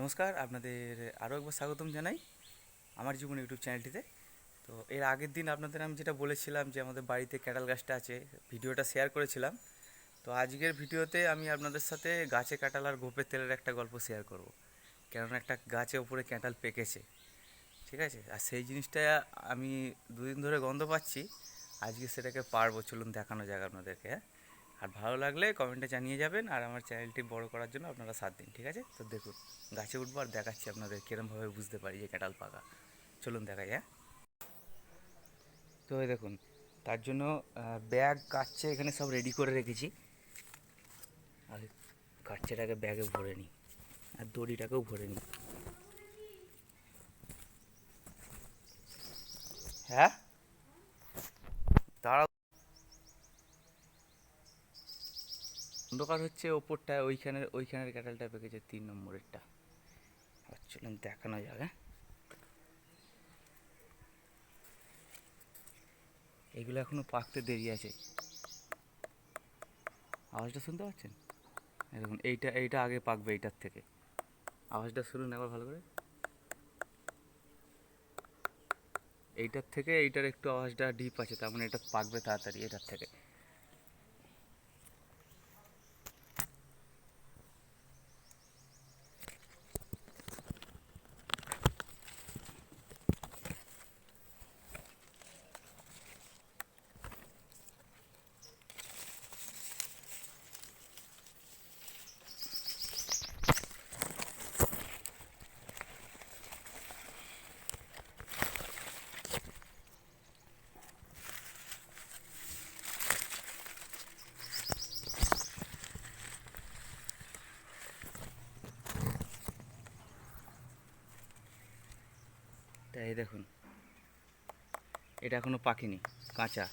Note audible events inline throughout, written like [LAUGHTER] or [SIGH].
নমস্কার, আপনাদের আরও একবার স্বাগতম জানাই আমার জীবন ইউটিউব চ্যানেলটিতে। তো এর আগের দিন আপনাদের আমি যেটা বলেছিলাম যে আমাদের বাড়িতে ক্যাটাল গাছটা আছে, ভিডিওটা শেয়ার করেছিলাম। তো আজকের ভিডিওতে আমি আপনাদের সাথে গাছে কাঁঠাল আর গোপের তেলের একটা গল্প শেয়ার করব। কেননা একটা গাছে ওপরে ক্যাটাল পেকেছে, ঠিক আছে? আর সেই জিনিসটা আমি দুদিন ধরে গন্ধ পাচ্ছি, আজকে সেটাকে পারব, চলুন দেখানো যাক আপনাদেরকে হ্যাঁ? আর ভালো লাগলে কমেন্টে জানিয়ে যাবেন আর আমার চ্যানেলটি বড় করার জন্য আপনারা সাথ দিন, ঠিক আছে? তো দেখুন, গাছে উঠবো আর দেখাচ্ছি আপনাদের কীরমভাবে বুঝতে পারি যে ক্যাটাল পাকা। চলুন দেখাই হ্যাঁ? তো দেখুন, তার জন্য ব্যাগ, কাচ্ছে এখানে সব রেডি করে রেখেছি। আর কাচ্ছেটাকে ব্যাগে ভরে নিই, আর দড়িটাকেও ভরে নিই। হ্যাঁ? দাঁড়াও। অন্ধকার হচ্ছে ওপরটা, ওইখানের ওইখানের ক্যাটালটা পেকেছে তিন নম্বরেরটা। চলুন দেখানো যাবে এগুলো এখনও পাকতে দেরি আছে। আওয়াজটা শুনতে পাচ্ছেন? দেখুন, এইটা এইটা আগে পাকবে এইটার থেকে। আওয়াজটা শুনুন একবার ভালো করে। এইটার থেকে, এইটার একটু আওয়াজটা ডিপ আছে, তার মানে এটা পাকবে তাড়াতাড়ি, এটার থেকে। এই দেখুন। এটা এখনও পাকেনি, কাঁচা।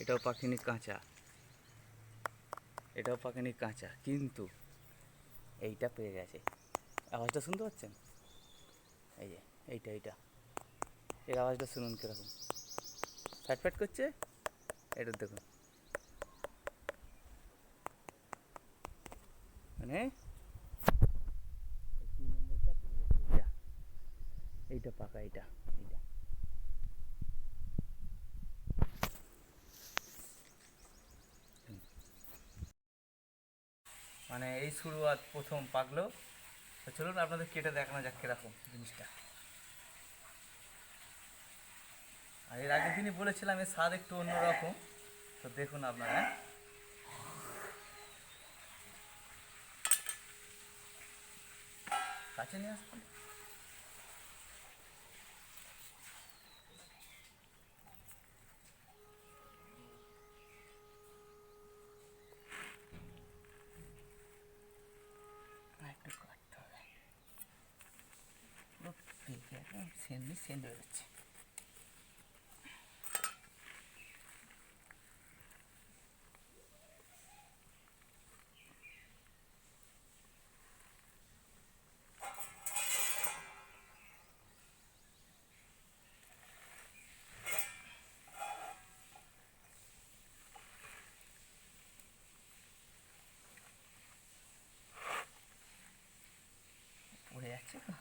এটাও পাকেনি কাঁচা। এটাও পাকেনি কাঁচা, কিন্তু এইটা পেয়ে গেছে। আওয়াজটা শুনতে পাচ্ছেন? এই যে, এইটা এইটা। এর আওয়াজটা শুনুন কীরকম। ফ্যাট ফ্যাট করছে? এটা দেখুন। মানে এই তিন নম্বরটা পেয়ে গেছে এইটা এইটা পাকা, এইটা এইটা। মানে এই শুরুয়াত প্রথম পাকলো। তো চলুন আপনাদের কেটে দেখানো যাক কীরকম জিনিসটা। আর এর আগের দিনই বলেছিলাম এর স্বাদ একটু অন্যরকম, তো দেখুন আপনারা? কাছে নিয়ে আসবেন আর একটু কাটতে হবে পুরো পেকে একদম সেন্ডি সেন্ড হয়ে যাচ্ছে পড়ে যাচ্ছে তো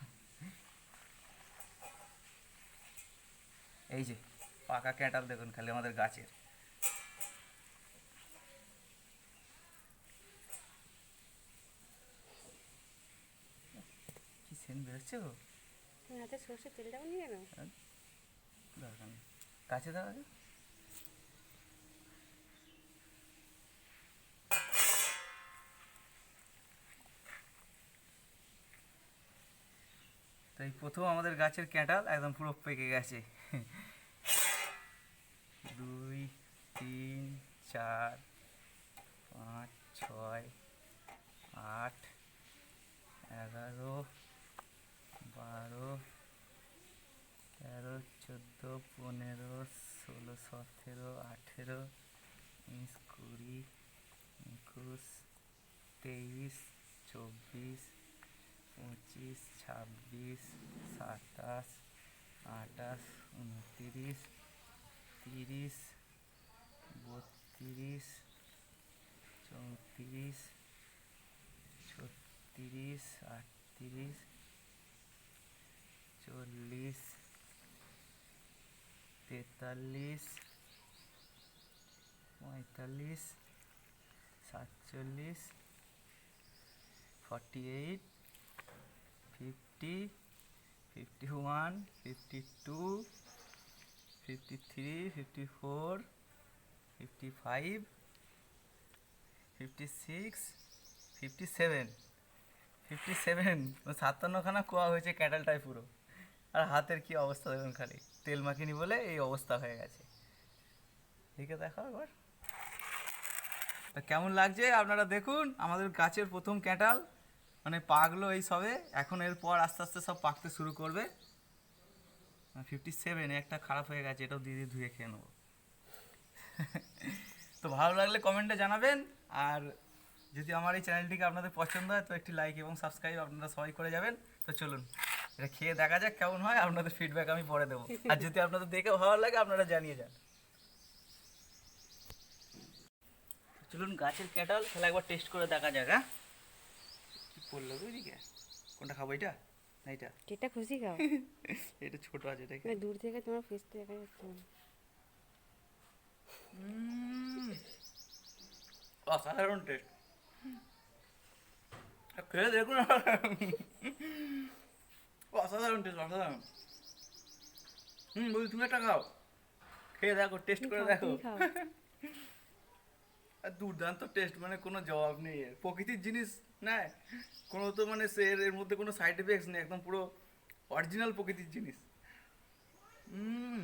এই যে পাকা ক্যাটাল দেখুন খালি আমাদের গাছের। কি সেন বেরোচ্ছে গো? তুমি হাতে সর্ষের তেলটাও নিয়ে নাও দরকার নেই। কাছে দাও আগে। তো প্রথম আমাদের গাছের ক্যাঁটাল একদম পুরো পেকে গেছে। দুই, তিন, চার, পাঁচ, ছয়, আট, এগারো, বারো, তেরো, চোদ্দ, পনেরো, ষোলো, সতেরো, আঠেরো, উনিশ, কুড়ি, একুশ, তেইশ, চব্বিশ, পঁচিশ, ছাব্বিশ, সাতাশ, আঠাশ, উনতিরিশ তিরিশ, বত্রিশ, চৌত্রিশ, ছত্রিশ, আটত্রিশ, চল্লিশ, তেতাল্লিশ, পঁয়তাল্লিশ, সাতচল্লিশ, forty eight, fifty fifty one, fifty two fifty three fifty four fifty five fifty six fifty seven fifty seven সাতান্নখানা কোয়া হয়েছে ক্যাটালটায় পুরো। আর হাতের কি অবস্থা দেখুন খালি। তেল মাখিনি বলে এই অবস্থা হয়ে গেছে। এদিকে দেখো একবার। তা কেমন লাগছে? আপনারা দেখুন, আমাদের গাছের প্রথম ক্যাটাল মানে পাকলো এই সবে। এখন এরপর আস্তে আস্তে সব পাকতে শুরু করবে। ফিফটি সেভেন একটা খারাপ হয়ে গেছে, এটাও দিদি ধুয়ে খেয়ে নেব। তো ভালো লাগলে কমেন্টে জানাবেন, আর যদি আমার এই চ্যানেলটিকে আপনাদের পছন্দ হয়, তো একটি লাইক এবং সাবস্ক্রাইব আপনারা সবাই করে যাবেন। তো চলুন, এটা খেয়ে দেখা যাক কেমন হয়, আপনাদের ফিডব্যাক আমি পরে দেবো। আর যদি আপনাদের দেখে ভালো লাগে, আপনারা জানিয়ে যান। চলুন গাছের ক্যাটাল তাহলে একবার টেস্ট করে দেখা যাক হ্যাঁ? কি পড়ল বুঝলি কোনটা খাব, এটা? না এটা যেটা খুশি খাও [LAUGHS] এটা ছোট আছে এটা মানে দূর থেকে তোমার ফেস দেখা যাচ্ছে না। অসাধারণ টেস্ট খেয়ে দেখুন অসাধারণ টেস্ট অসাধারণ। হুম বলি তুমি একটা খাও। খেয়ে দেখো টেস্ট করে দেখো। [LAUGHS] দুর্দান্ত টেস্ট মানে কোনো জবাব নেই এর। প্রকৃতির জিনিস না কোনো তো মানে সে এর মধ্যে কোনো সাইড এফেক্টস নেই, একদম পুরো অরিজিনাল প্রকৃতির জিনিস। হুম